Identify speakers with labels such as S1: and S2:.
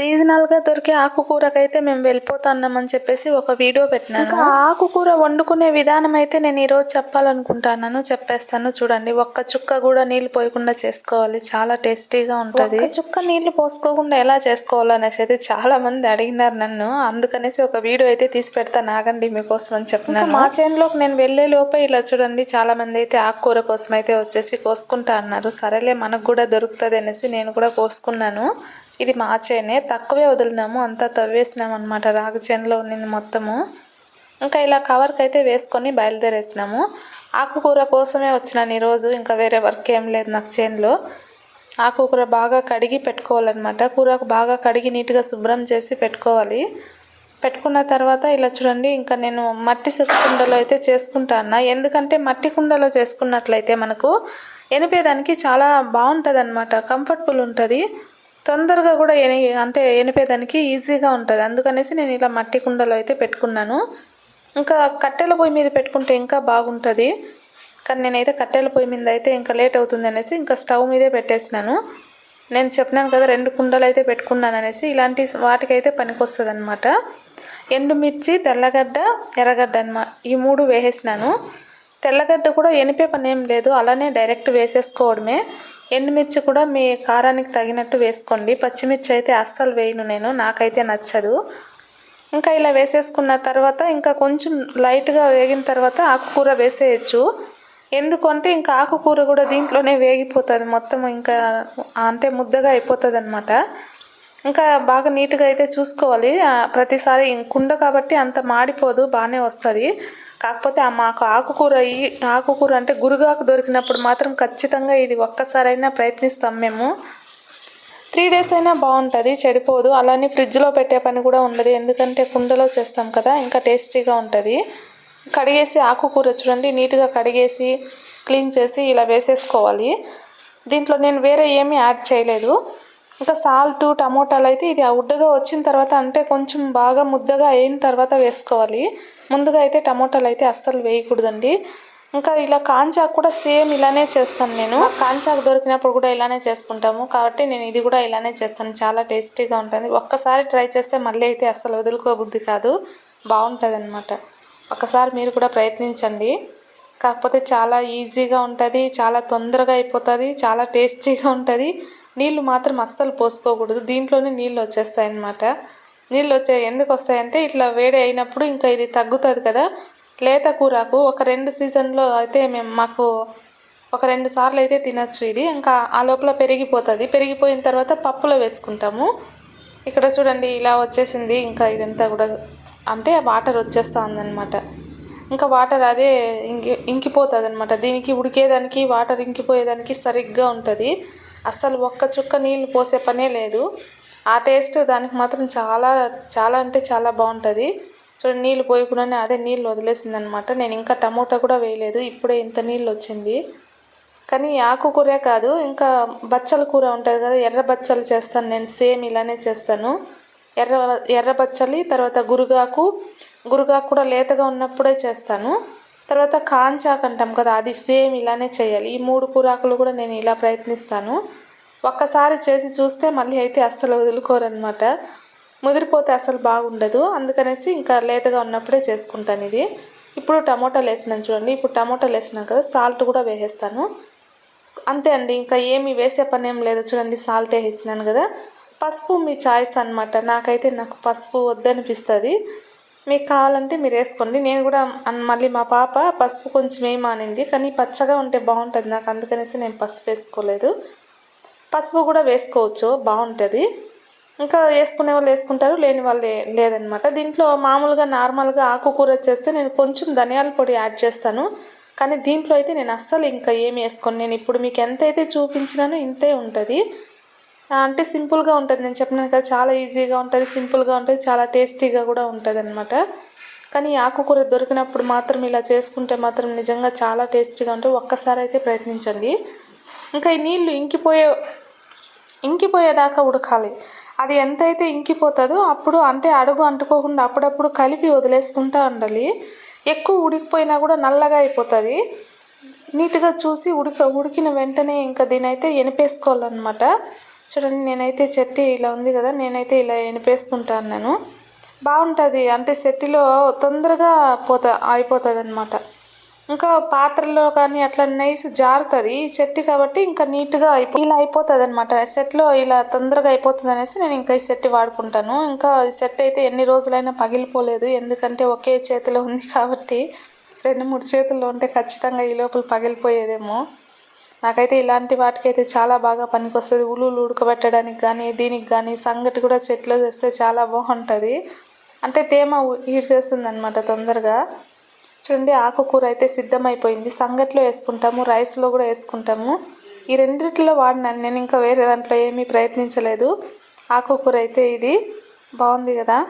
S1: సీజనల్గా దొరికే ఆకుకూరకైతే మేము వెళ్ళిపోతున్నామని చెప్పేసి ఒక వీడియో పెట్టినాను. ఆకుకూర వండుకునే విధానం అయితే నేను ఈరోజు చెప్పాలనుకుంటున్నాను. చెప్పేస్తాను చూడండి. ఒక్క చుక్క కూడా నీళ్ళు పోయకుండా చేసుకోవాలి. చాలా టేస్టీగా ఉంటుంది. చుక్క నీళ్ళు పోసుకోకుండా ఎలా చేసుకోవాలనేసి అయితే చాలా మంది అడిగినారు నన్ను. అందుకనేసి ఒక వీడియో అయితే తీసి పెడతాను ఆగండి మీకోసం అని చెప్పినాను. మా చేనులోకి నేను వెళ్ళే లోపే ఇలా చూడండి. చాలా మంది అయితే ఆకుకూర కోసం అయితే వచ్చేసి కోసుకుంటా అన్నారు. సరేలే మనకు కూడా దొరుకుతుంది అనేసి నేను కూడా కోసుకున్నాను. ఇది మా చేనే తక్కువే వదిలినాము అంతా తవ్వేసినాము అనమాట రాగి చేనులో ఉన్నింది మొత్తము. ఇంకా ఇలా కవర్కి అయితే వేసుకొని బయలుదేరేసినాము. ఆకుకూర కోసమే వచ్చినాను ఈరోజు ఇంకా వేరే వర్క్ ఏం లేదు నాకు చేనులో. ఆకుకూర బాగా కడిగి పెట్టుకోవాలన్నమాట. కూరకు బాగా కడిగి నీట్గా శుభ్రం చేసి పెట్టుకోవాలి. పెట్టుకున్న తర్వాత ఇలా చూడండి ఇంకా నేను మట్టి కుండలో అయితే చేసుకుంటా ఎందుకంటే మట్టి కుండలో చేసుకున్నట్లయితే మనకు ఎనిపేదానికి చాలా బాగుంటుంది అనమాట కంఫర్టబుల్ ఉంటుంది. తొందరగా కూడా ఎని అంటే ఎనిపేదానికి ఈజీగా ఉంటుంది. అందుకనేసి నేను ఇలా మట్టి కుండలో అయితే పెట్టుకున్నాను. ఇంకా కట్టెల పొయ్యి మీద పెట్టుకుంటే ఇంకా బాగుంటుంది. కానీ నేనైతే కట్టెల పొయ్యి మీద అయితే ఇంకా లేట్ అవుతుంది అనేసి ఇంకా స్టవ్ మీదే పెట్టేసినాను. నేను చెప్పినాను కదా రెండు కుండలు అయితే పెట్టుకున్నాను అనేసి ఇలాంటి వాటికైతే పనికొస్తుంది అనమాట ఎండుమిర్చి తెల్లగడ్డ ఎర్రగడ్డ అన్నమాట ఈ మూడు వేసేసినాను. తెల్లగడ్డ కూడా ఎనిపే పని ఏం లేదు. అలానే డైరెక్ట్ వేసేసుకోవడమే. ఎండుమిర్చి కూడా మీ కారానికి తగినట్టు వేసుకోండి. పచ్చిమిర్చి అయితే అస్సలు వేయను నేను నాకైతే నచ్చదు. ఇంకా ఇలా వేసేసుకున్న తర్వాత ఇంకా కొంచెం లైట్గా వేగిన తర్వాత ఆకుకూర వేసేయచ్చు. ఎందుకంటే ఇంకా ఆకుకూర కూడా దీంట్లోనే వేగిపోతుంది. మొత్తం ఇంకా అంటే ముద్దగా అయిపోతుంది అనమాట ఇంకా బాగా నీట్గా అయితే చూసుకోవాలి. ప్రతిసారి కుండ కాబట్టి అంత మాడిపోదు బాగానే వస్తుంది. కాకపోతే మాకు ఆకుకూర ఈ ఆకుకూర అంటే గురుగాకు దొరికినప్పుడు మాత్రం ఖచ్చితంగా ఇది ఒక్కసారైనా ప్రయత్నిస్తాం మేము. త్రీ డేస్ అయినా బాగుంటుంది చెడిపోదు. అలానే ఫ్రిడ్జ్లో పెట్టే పని కూడా ఉండదు. ఎందుకంటే కుండలో చేస్తాం కదా ఇంకా టేస్టీగా ఉంటుంది. కడిగేసి ఆకుకూర చూడండి నీట్గా కడిగేసి క్లీన్ చేసి ఇలా వేసేసుకోవాలి. దీంట్లో నేను వేరే ఏమీ యాడ్ చేయలేదు. ఇంకా సాల్ట్ టమోటాలు అయితే ఇది ఉడ్డగా వచ్చిన తర్వాత అంటే కొంచెం బాగా ముద్దగా అయిన తర్వాత వేసుకోవాలి. ముందుగా అయితే టమోటాలు అయితే అస్సలు వేయకూడదండి. ఇంకా ఇలా కాంచాకు కూడా సేమ్ ఇలానే చేస్తాను నేను. కాంచాకు దొరికినప్పుడు కూడా ఇలానే చేసుకుంటాము. కాబట్టి నేను ఇది కూడా ఇలానే చేస్తాను. చాలా టేస్టీగా ఉంటుంది. ఒక్కసారి ట్రై చేస్తే మళ్ళీ అయితే అస్సలు వదులుకోబుద్ధి కాదు. బాగుంటుంది అనమాట ఒకసారి మీరు కూడా ప్రయత్నించండి. కాకపోతే చాలా ఈజీగా ఉంటుంది. చాలా తొందరగా అయిపోతుంది. చాలా టేస్టీగా ఉంటుంది. నీళ్ళు మాత్రం అస్సలు పోసుకోకూడదు. దీంట్లోనే నీళ్ళు వచ్చేస్తాయి అన్నమాట నీళ్ళు వచ్చే ఎందుకు వస్తాయంటే ఇట్లా వేడి అయినప్పుడు ఇంకా ఇది తగ్గుతుంది కదా. లేత కూరకు ఒక రెండు సీజన్లో అయితే మేము మాకు ఒక రెండు సార్లు అయితే తినచ్చు ఇది. ఇంకా ఆ లోపల పెరిగిపోతుంది. పెరిగిపోయిన తర్వాత పప్పులో వేసుకుంటాము. ఇక్కడ చూడండి ఇలా వచ్చేసింది. ఇంకా ఇదంతా కూడా అంటే వాటర్ వచ్చేస్తూ ఉందన్నమాట ఇంకా వాటర్ అదే ఇంకి ఇంకిపోతుంది అనమాట దీనికి ఉడికేదానికి వాటర్ ఇంకిపోయేదానికి సరిగ్గా ఉంటుంది. అస్సలు ఒక్క చుక్క నీళ్ళు పోసే పనే లేదు. ఆ టేస్ట్ దానికి మాత్రం చాలా చాలా అంటే చాలా బాగుంటుంది. చూడండి నీళ్ళు పోయకుండానే అదే నీళ్ళు వదిలేసింది అనమాట నేను ఇంకా టమోటా కూడా వేయలేదు. ఇప్పుడే ఇంత నీళ్ళు వచ్చింది కానీ ఆకుకూరే కాదు ఇంకా బచ్చల కూర ఉంటుంది కదా ఎర్ర బచ్చలు చేస్తాను నేను సేమ్ ఇలానే చేస్తాను. ఎర్ర ఎర్ర బచ్చలి తర్వాత గురుగాకు. గురుగాకు కూడా లేతగా ఉన్నప్పుడే చేస్తాను. తర్వాత కాంచాకు అంటాం కదా అది సేమ్ ఇలానే చేయాలి. ఈ మూడు కూరాకులు కూడా నేను ఇలా ప్రయత్నిస్తాను. ఒక్కసారి చేసి చూస్తే మళ్ళీ అయితే అస్సలు వదులుకోరనమాట ముదిరిపోతే అసలు బాగుండదు. అందుకనేసి ఇంకా లేతగా ఉన్నప్పుడే చేసుకుంటాను ఇది. ఇప్పుడు టమోటాలు వేసినాను చూడండి. ఇప్పుడు టమోటాలు వేసినాను కదా సాల్ట్ కూడా వేసేస్తాను. అంతే అండి ఇంకా ఏమి వేసే పని ఏం లేదు. చూడండి సాల్ట్ వేసినాను కదా. పసుపు మీ చాయిస్ అనమాట నాకైతే నాకు పసుపు వద్దనిపిస్తుంది. మీకు కావాలంటే మీరు వేసుకోండి. నేను కూడా మళ్ళీ మా పాప పసుపు కొంచెం వేయమానింది కానీ పచ్చగా ఉంటే బాగుంటుంది. నాకు అందుకనేసి నేను పసుపు వేసుకోలేదు. పసుపు కూడా వేసుకోవచ్చు బాగుంటుంది. ఇంకా వేసుకునే వాళ్ళు వేసుకుంటారు లేని వాళ్ళు లేదనమాట దీంట్లో మామూలుగా నార్మల్గా ఆకుకూర చేస్తే నేను కొంచెం ధనియాల పొడి యాడ్ చేస్తాను. కానీ దీంట్లో అయితే నేను అస్సలు ఇంకా ఏమి వేసుకోను. నేను ఇప్పుడు మీకు ఎంత అయితే చూపించినానో ఇంతే ఉంటుంది. అంటే సింపుల్గా ఉంటుంది. నేను చెప్పినాను కదా చాలా ఈజీగా ఉంటుంది సింపుల్గా ఉంటుంది చాలా టేస్టీగా కూడా ఉంటుంది అనమాట కానీ ఈ ఆకుకూర దొరికినప్పుడు మాత్రం ఇలా చేసుకుంటే మాత్రం నిజంగా చాలా టేస్టీగా ఉంటుంది ఒక్కసారి అయితే ప్రయత్నించండి. ఇంకా ఈ నీళ్ళు ఇంకిపోయే ఇంకిపోయేదాకా ఉడకాలి. అది ఎంతైతే ఇంకిపోతుందో అప్పుడు అంటే అడుగు అంటుకోకుండా అప్పుడప్పుడు కలిపి వదిలేసుకుంటూ ఉండాలి. ఎక్కువ ఉడికిపోయినా కూడా నల్లగా అయిపోతుంది. నీట్గా చూసి ఉడక ఉడికిన వెంటనే ఇంకా దీని అయితే ఎనిపేసుకోవాలన్నమాట. చూడండి నేనైతే చెట్టి ఇలా ఉంది కదా నేనైతే ఇలా ఎనిపేసుకుంటాను నేను బాగుంటుంది అంటే చెట్టిలో తొందరగా పోతా అయిపోతుంది అనమాట ఇంకా పాత్రలో కానీ అట్లా నైస్ జారుతుంది ఈ చెట్టు కాబట్టి ఇంకా నీట్గా అయిపో ఇలా అయిపోతుంది అనమాట సెట్లో ఇలా తొందరగా అయిపోతుంది అనేసి నేను ఇంకా ఈ సెట్ వాడుకుంటాను. ఇంకా ఈ సెట్ అయితే ఎన్ని రోజులైనా పగిలిపోలేదు. ఎందుకంటే ఒకే చేతిలో ఉంది కాబట్టి రెండు మూడు చేతుల్లో ఉంటే ఖచ్చితంగా ఈ లోపల పగిలిపోయేదేమో. నాకైతే ఇలాంటి వాటికైతే చాలా బాగా పనికొస్తుంది. ఉలువులు ఉడకబెట్టడానికి కానీ దీనికి కానీ సంగటి కూడా చెట్లు చేస్తే చాలా బాగుంటుంది. అంటే తేమ ఈడ్చేస్తుంది అనమాట తొందరగా. చూడండి ఆకుకూర అయితే సిద్ధమైపోయింది. సంగట్లో వేసుకుంటాము రైస్లో కూడా వేసుకుంటాము. ఈ రెండిట్లో వాడినాను. నేను ఇంకా వేరే దాంట్లో ఏమీ ప్రయత్నించలేదు. ఆకుకూర అయితే ఇది. బాగుంది కదా?